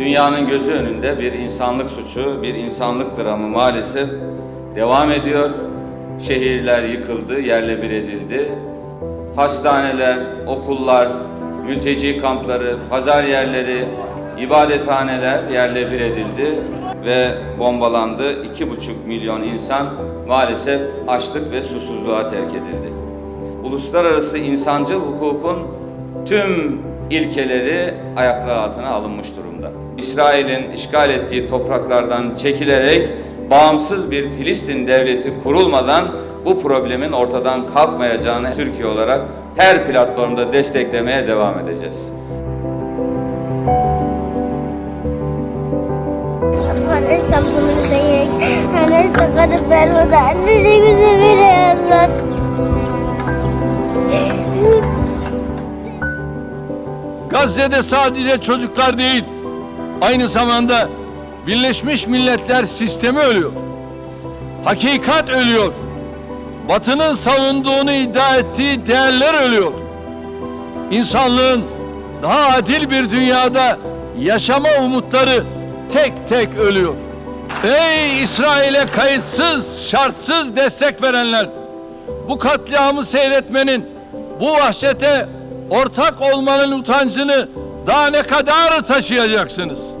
Dünyanın gözü önünde bir insanlık suçu, bir insanlık dramı maalesef devam ediyor. Şehirler yıkıldı, yerle bir edildi. Hastaneler, okullar, mülteci kampları, pazar yerleri, ibadethaneler yerle bir edildi ve bombalandı. İki buçuk milyon insan maalesef açlık ve susuzluğa terk edildi. Uluslararası insancıl hukukun tüm ilkeleri ayaklar altına alınmış durumda. İsrail'in işgal ettiği topraklardan çekilerek bağımsız bir Filistin devleti kurulmadan bu problemin ortadan kalkmayacağını Türkiye olarak her platformda desteklemeye devam edeceğiz. Annesi bunu sayık. Annesi kadın ben o da annesi Gazze'de sadece çocuklar değil, aynı zamanda Birleşmiş Milletler sistemi ölüyor. Hakikat ölüyor. Batı'nın savunduğunu iddia ettiği değerler ölüyor. İnsanlığın daha adil bir dünyada yaşama umutları tek tek ölüyor. Ey İsrail'e kayıtsız, şartsız destek verenler! Bu katliamı seyretmenin, bu vahşete ortak olmanın utancını daha ne kadar taşıyacaksınız?